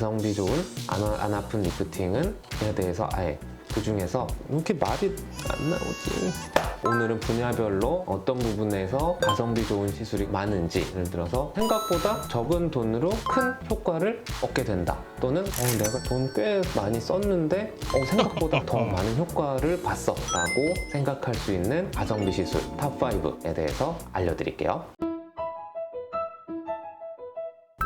가성비 좋은 안, 안 아픈 리프팅은 에 대해서 아예 그 중에서 이렇게 말이 안 나오지. 오늘은 분야별로 어떤 부분에서 가성비 좋은 시술이 많은지 예를 들어서 생각보다 적은 돈으로 큰 효과를 얻게 된다. 또는 어, 내가 돈 꽤 많이 썼는데 어, 생각보다 더 많은 효과를 봤어. 라고 생각할 수 있는 가성비 시술 탑5에 대해서 알려드릴게요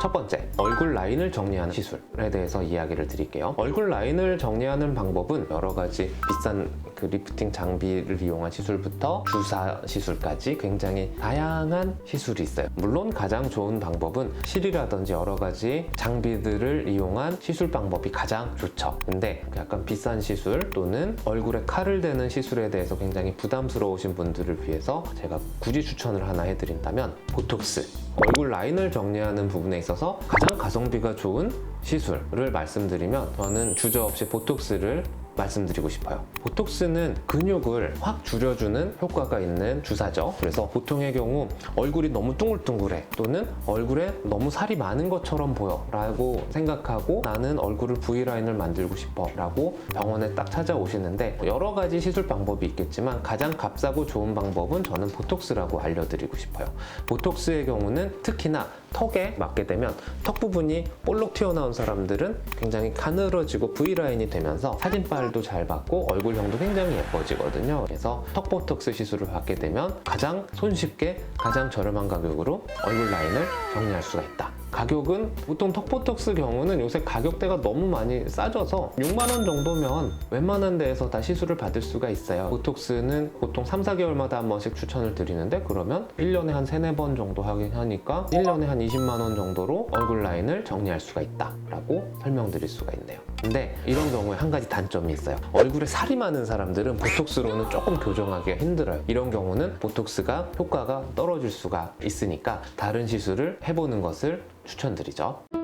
첫 번째, 얼굴 라인을 정리하는 시술에 대해서 이야기를 드릴게요. 얼굴 라인을 정리하는 방법은 여러 가지 비싼 그 리프팅 장비를 이용한 시술부터 주사 시술까지 굉장히 다양한 시술이 있어요. 물론 가장 좋은 방법은 실이라든지 여러 가지 장비들을 이용한 시술 방법이 가장 좋죠. 근데 약간 비싼 시술 또는 얼굴에 칼을 대는 시술에 대해서 굉장히 부담스러우신 분들을 위해서 제가 굳이 추천을 하나 해드린다면 보톡스 얼굴 라인을 정리하는 부분에 있어서 가장 가성비가 좋은 시술을 말씀드리면 저는 주저 없이 보톡스를 말씀드리고 싶어요. 보톡스는 근육을 확 줄여주는 효과가 있는 주사죠. 그래서 보통의 경우 얼굴이 너무 둥글둥글해 또는 얼굴에 너무 살이 많은 것처럼 보여 라고 생각하고 나는 얼굴을 V라인을 만들고 싶어 라고 병원에 딱 찾아오시는데 여러 가지 시술 방법이 있겠지만 가장 값싸고 좋은 방법은 저는 보톡스라고 알려드리고 싶어요. 보톡스의 경우는 특히나 턱에 맞게 되면 턱 부분이 볼록 튀어나온 사람들은 굉장히 가늘어지고 V라인이 되면서 사진빨 도 잘 받고 얼굴형도 굉장히 예뻐지거든요. 그래서 턱 보톡스 시술을 받게 되면 가장 손쉽게 가장 저렴한 가격으로 얼굴 라인을 정리할 수가 있다. 가격은 보통 턱보톡스 경우는 요새 가격대가 너무 많이 싸져서 6만원 정도면 웬만한 데에서 다 시술을 받을 수가 있어요. 보톡스는 보통 3, 4개월마다 한 번씩 추천을 드리는데 그러면 1년에 한 3, 4번 정도 하긴 하니까 1년에 한 20만원 정도로 얼굴 라인을 정리할 수가 있다 라고 설명드릴 수가 있네요. 근데 이런 경우에 한 가지 단점이 있어요. 얼굴에 살이 많은 사람들은 보톡스로는 조금 교정하기가 힘들어요. 이런 경우는 보톡스가 효과가 떨어질 수가 있으니까 다른 시술을 해보는 것을 추천드리죠.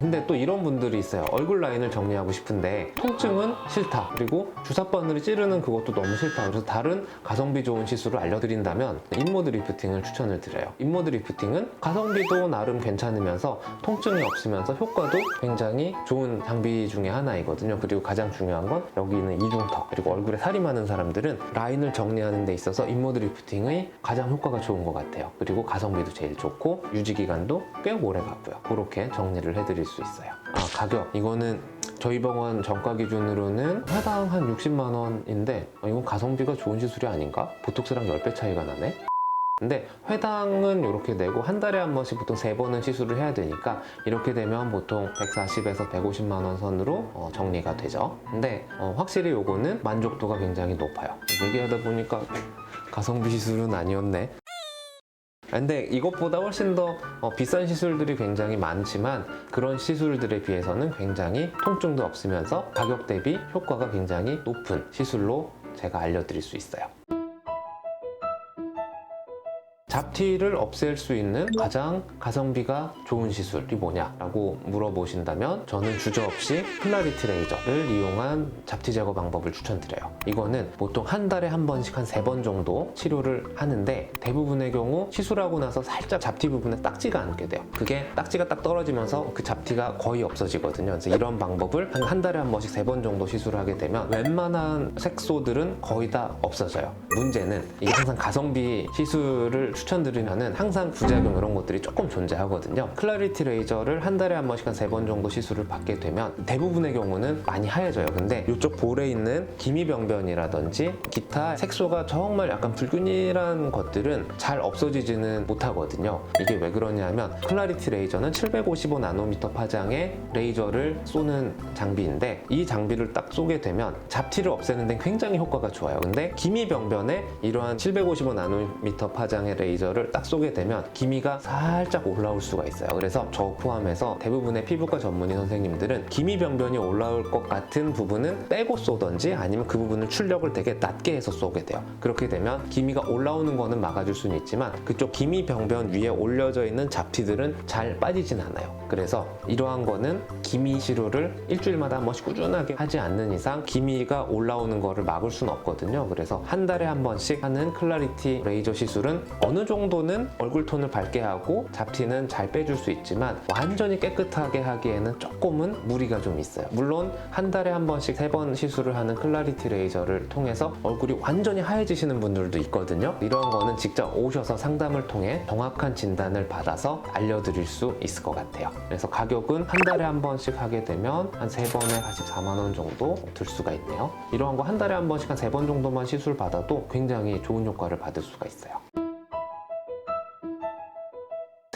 근데 또 이런 분들이 있어요. 얼굴 라인을 정리하고 싶은데 통증은 싫다. 그리고 주사바늘이 찌르는 그것도 너무 싫다. 그래서 다른 가성비 좋은 시술을 알려드린다면 인모드 리프팅을 추천을 드려요. 인모드 리프팅은 가성비도 나름 괜찮으면서 통증이 없으면서 효과도 굉장히 좋은 장비 중에 하나이거든요. 그리고 가장 중요한 건 여기 있는 이중턱 그리고 얼굴에 살이 많은 사람들은 라인을 정리하는 데 있어서 인모드 리프팅의 가장 효과가 좋은 것 같아요. 그리고 가성비도 제일 좋고 유지 기간도 꽤 오래 가고요. 그렇게 정리를 해드릴 수 있어요. 아 가격 이거는 저희 병원 정가 기준으로는 회당 한 60만 원인데 어, 이건 가성비가 좋은 시술이 아닌가? 보톡스랑 10배 차이가 나네. 근데 회당은 이렇게 내고 한 달에 한 번씩 보통 세 번은 시술을 해야 되니까 이렇게 되면 보통 140에서 150만 원 선으로 어, 정리가 되죠. 근데 어, 확실히 요거는 만족도가 굉장히 높아요. 얘기하다 보니까 가성비 시술은 아니었네. 근데 이것보다 훨씬 더 어, 비싼 시술들이 굉장히 많지만 그런 시술들에 비해서는 굉장히 통증도 없으면서 가격 대비 효과가 굉장히 높은 시술로 제가 알려드릴 수 있어요. 잡티를 없앨 수 있는 가장 가성비가 좋은 시술이 뭐냐라고 물어보신다면 저는 주저 없이 클라리티 레이저를 이용한 잡티 제거 방법을 추천드려요. 이거는 보통 한 달에 한 번씩 한 세 번 정도 치료를 하는데 대부분의 경우 시술하고 나서 살짝 잡티 부분에 딱지가 않게 돼요. 그게 딱지가 딱 떨어지면서 그 잡티가 거의 없어지거든요. 그래서 이런 방법을 한, 한 달에 한 번씩 세 번 정도 시술을 하게 되면 웬만한 색소들은 거의 다 없어져요. 문제는 이게 항상 가성비 시술을 추천드리면은 항상 부작용 이런 것들이 조금 존재하거든요. 클라리티 레이저를 한 달에 한 번씩 한 세 번 정도 시술을 받게 되면 대부분의 경우는 많이 하얘져요. 근데 이쪽 볼에 있는 기미병변이라든지 기타 색소가 정말 약간 불균일한 것들은 잘 없어지지는 못하거든요. 이게 왜 그러냐면 클라리티 레이저는 755 나노미터 파장의 레이저를 쏘는 장비인데 이 장비를 딱 쏘게 되면 잡티를 없애는 데 굉장히 효과가 좋아요. 근데 기미병변에 이러한 755 나노미터 파장의 레이저 를 딱 쏘게 되면 기미가 살짝 올라올 수가 있어요. 그래서 저 포함해서 대부분의 피부과 전문의 선생님들은 기미 병변이 올라올 것 같은 부분은 빼고 쏘던지 아니면 그 부분을 출력을 되게 낮게 해서 쏘게 돼요. 그렇게 되면 기미가 올라오는 거는 막아줄 수는 있지만 그쪽 기미 병변 위에 올려져 있는 잡티들은 잘 빠지진 않아요. 그래서 이러한 거는 기미 치료를 일주일마다 한 번씩 꾸준하게 하지 않는 이상 기미가 올라오는 거를 막을 수는 없거든요. 그래서 한 달에 한 번씩 하는 클라리티 레이저 시술은 어느 어느 정도는 얼굴 톤을 밝게 하고 잡티는 잘 빼줄 수 있지만 완전히 깨끗하게 하기에는 조금은 무리가 좀 있어요. 물론 한 달에 한 번씩 세 번 시술을 하는 클라리티 레이저를 통해서 얼굴이 완전히 하얘지시는 분들도 있거든요. 이런 거는 직접 오셔서 상담을 통해 정확한 진단을 받아서 알려드릴 수 있을 것 같아요. 그래서 가격은 한 달에 한 번씩 하게 되면 한 세 번에 44만 원 정도 들 수가 있네요. 이러한 거 한 달에 한 번씩 한 세 번 정도만 시술 받아도 굉장히 좋은 효과를 받을 수가 있어요.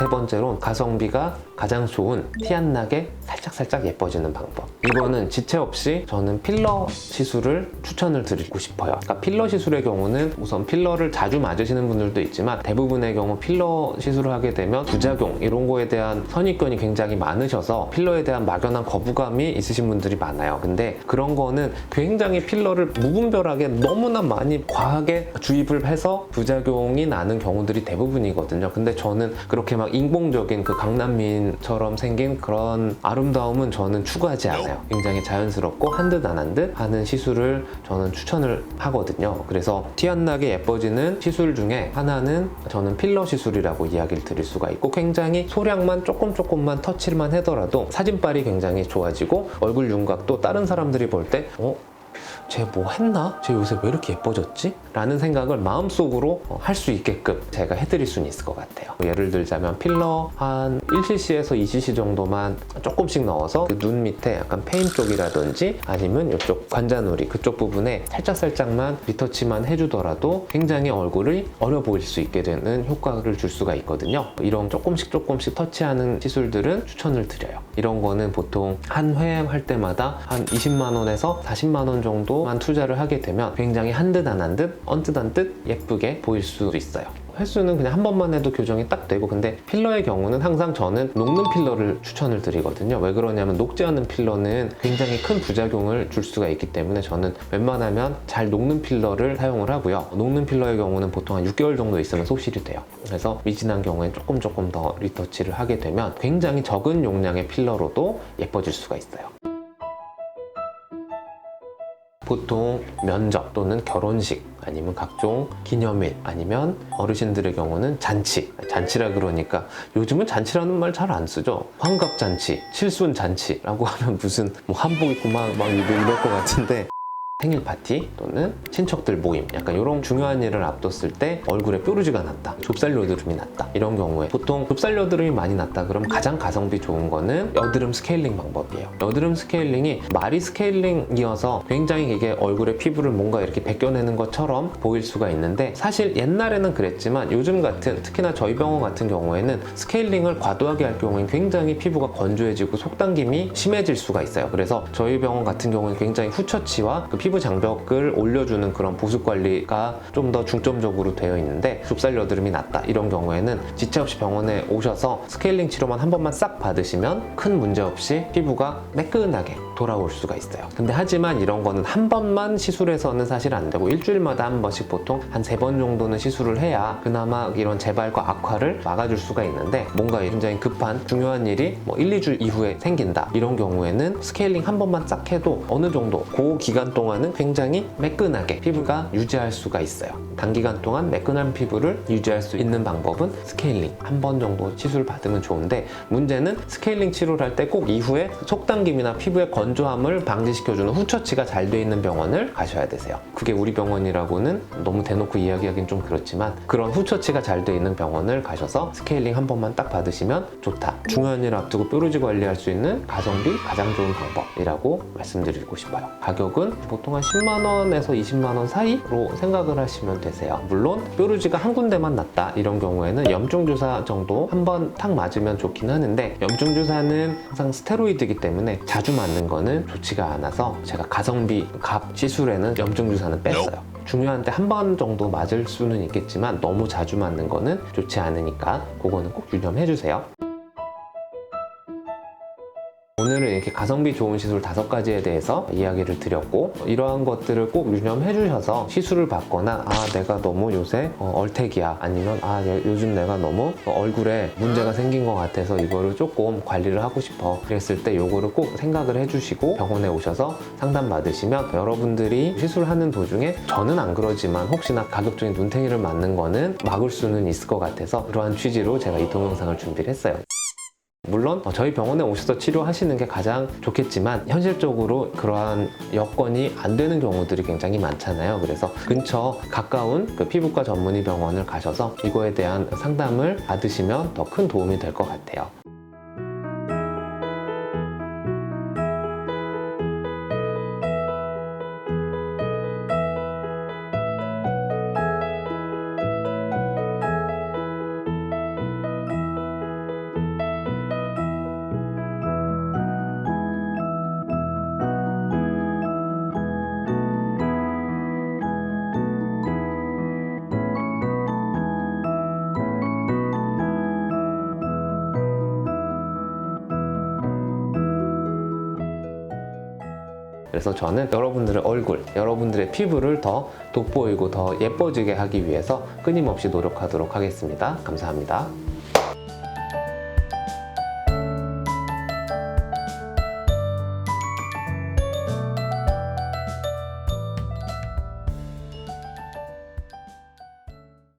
세 번째로 가성비가 가장 좋은 티 안 나게 살짝살짝 예뻐지는 방법. 이거는 지체 없이 저는 필러 시술을 추천을 드리고 싶어요. 그러니까 필러 시술의 경우는 우선 필러를 자주 맞으시는 분들도 있지만 대부분의 경우 필러 시술을 하게 되면 부작용 이런 거에 대한 선입견이 굉장히 많으셔서 필러에 대한 막연한 거부감이 있으신 분들이 많아요. 근데 그런 거는 굉장히 필러를 무분별하게 너무나 많이 과하게 주입을 해서 부작용이 나는 경우들이 대부분이거든요. 근데 저는 그렇게 막 인공적인 그 강남민처럼 생긴 그런 아름다움은 저는 추구하지 않아요. 굉장히 자연스럽고 한 듯 안 한 듯 하는 시술을 저는 추천을 하거든요. 그래서 티 안 나게 예뻐지는 시술 중에 하나는 저는 필러 시술이라고 이야기를 드릴 수가 있고 굉장히 소량만 조금 조금만 터치만 하더라도 사진빨이 굉장히 좋아지고 얼굴 윤곽도 다른 사람들이 볼 때 어? 쟤 뭐 했나? 쟤 요새 왜 이렇게 예뻐졌지? 라는 생각을 마음속으로 할 수 있게끔 제가 해드릴 수는 있을 것 같아요. 예를 들자면 필러 한 1cc에서 2cc 정도만 조금씩 넣어서 그 눈 밑에 약간 페인 쪽이라든지 아니면 이쪽 관자놀이 그쪽 부분에 살짝살짝만 리터치만 해주더라도 굉장히 얼굴이 어려 보일 수 있게 되는 효과를 줄 수가 있거든요. 이런 조금씩 조금씩 터치하는 시술들은 추천을 드려요. 이런 거는 보통 한 회 할 때마다 한 20만 원에서 40만 원 정도만 투자를 하게 되면 굉장히 한듯 안 한 듯, 언뜻한 듯 예쁘게 보일 수도 있어요. 횟수는 그냥 한 번만 해도 교정이 딱 되고 근데 필러의 경우는 항상 저는 녹는 필러를 추천을 드리거든요. 왜 그러냐면 녹지 않은 필러는 굉장히 큰 부작용을 줄 수가 있기 때문에 저는 웬만하면 잘 녹는 필러를 사용을 하고요. 녹는 필러의 경우는 보통 한 6개월 정도 있으면 소실이 돼요. 그래서 미진한 경우엔 조금 조금 더 리터치를 하게 되면 굉장히 적은 용량의 필러로도 예뻐질 수가 있어요. 보통 면접 또는 결혼식 아니면 각종 기념일 아니면 어르신들의 경우는 잔치. 잔치라 그러니까 요즘은 잔치라는 말 잘 안 쓰죠. 환갑잔치 칠순잔치라고 하면 무슨 뭐 한복 입고 막, 막 이럴 것 같은데 생일 파티 또는 친척들 모임 약간 이런 중요한 일을 앞뒀을 때 얼굴에 뾰루지가 났다 좁쌀 여드름이 났다 이런 경우에 보통 좁쌀 여드름이 많이 났다 그럼 가장 가성비 좋은 거는 여드름 스케일링 방법이에요. 여드름 스케일링이 마리 스케일링이어서 굉장히 이게 얼굴의 피부를 뭔가 이렇게 벗겨내는 것처럼 보일 수가 있는데 사실 옛날에는 그랬지만 요즘 같은 특히나 저희 병원 같은 경우에는 스케일링을 과도하게 할 경우엔 굉장히 피부가 건조해지고 속당김이 심해질 수가 있어요. 그래서 저희 병원 같은 경우는 굉장히 후처치와 그 피부 장벽을 올려주는 그런 보습 관리가 좀 더 중점적으로 되어 있는데 좁쌀 여드름이 났다. 이런 경우에는 지체 없이 병원에 오셔서 스케일링 치료만 한 번만 싹 받으시면 큰 문제 없이 피부가 매끈하게 돌아올 수가 있어요. 근데 하지만 이런 거는 한 번만 시술해서는 사실 안 되고 일주일마다 한 번씩 보통 한 세 번 정도는 시술을 해야 그나마 이런 재발과 악화를 막아줄 수가 있는데 뭔가 굉장히 급한 중요한 일이 뭐 1, 2주 이후에 생긴다 이런 경우에는 스케일링 한 번만 싹 해도 어느 정도 그 기간 동안은 굉장히 매끈하게 피부가 유지할 수가 있어요. 단기간 동안 매끈한 피부를 유지할 수 있는 방법은 스케일링 한 번 정도 시술 받으면 좋은데 문제는 스케일링 치료를 할 때 꼭 이후에 속당김이나 피부의 건 조함을 방지시켜주는 후처치가 잘 돼 있는 병원을 가셔야 되세요. 그게 우리 병원이라고는 너무 대놓고 이야기하기는 좀 그렇지만 그런 후처치가 잘 돼 있는 병원을 가셔서 스케일링 한 번만 딱 받으시면 좋다. 중요한 일 앞두고 뾰루지 관리할 수 있는 가성비 가장 좋은 방법이라고 말씀드리고 싶어요. 가격은 보통 한 10만 원에서 20만 원 사이로 생각을 하시면 되세요. 물론 뾰루지가 한 군데만 났다 이런 경우에는 염증 주사 정도 한 번 탁 맞으면 좋긴 하는데 염증 주사는 항상 스테로이드이기 때문에 자주 맞는 거는 좋지가 않아서 제가 가성비 값 시술에는 염증 주사는 뺐어요. 중요한 때 한 번 정도 맞을 수는 있겠지만 너무 자주 맞는 거는 좋지 않으니까 그거는 꼭 유념해 주세요. 이렇게 가성비 좋은 시술 다섯 가지에 대해서 이야기를 드렸고 이러한 것들을 꼭 유념해 주셔서 시술을 받거나 아 내가 너무 요새 어, 얼택이야 아니면 아 예, 요즘 내가 너무 얼굴에 문제가 생긴 것 같아서 이거를 조금 관리를 하고 싶어 그랬을 때 요거를 꼭 생각을 해주시고 병원에 오셔서 상담 받으시면 여러분들이 시술하는 도중에 저는 안 그러지만 혹시나 가급적인 눈탱이를 맞는 거는 막을 수는 있을 것 같아서 그러한 취지로 제가 이 동영상을 준비를 했어요. 물론 어, 저희 병원에 오셔서 치료하시는 게 가장 좋겠지만 현실적으로 그러한 여건이 안 되는 경우들이 굉장히 많잖아요. 그래서 근처 가까운 그 피부과 전문의 병원을 가셔서 이거에 대한 상담을 받으시면 더 큰 도움이 될 것 같아요. 그래서 저는 여러분들의 얼굴, 여러분들의 피부를 더 돋보이고 더 예뻐지게 하기 위해서 끊임없이 노력하도록 하겠습니다. 감사합니다.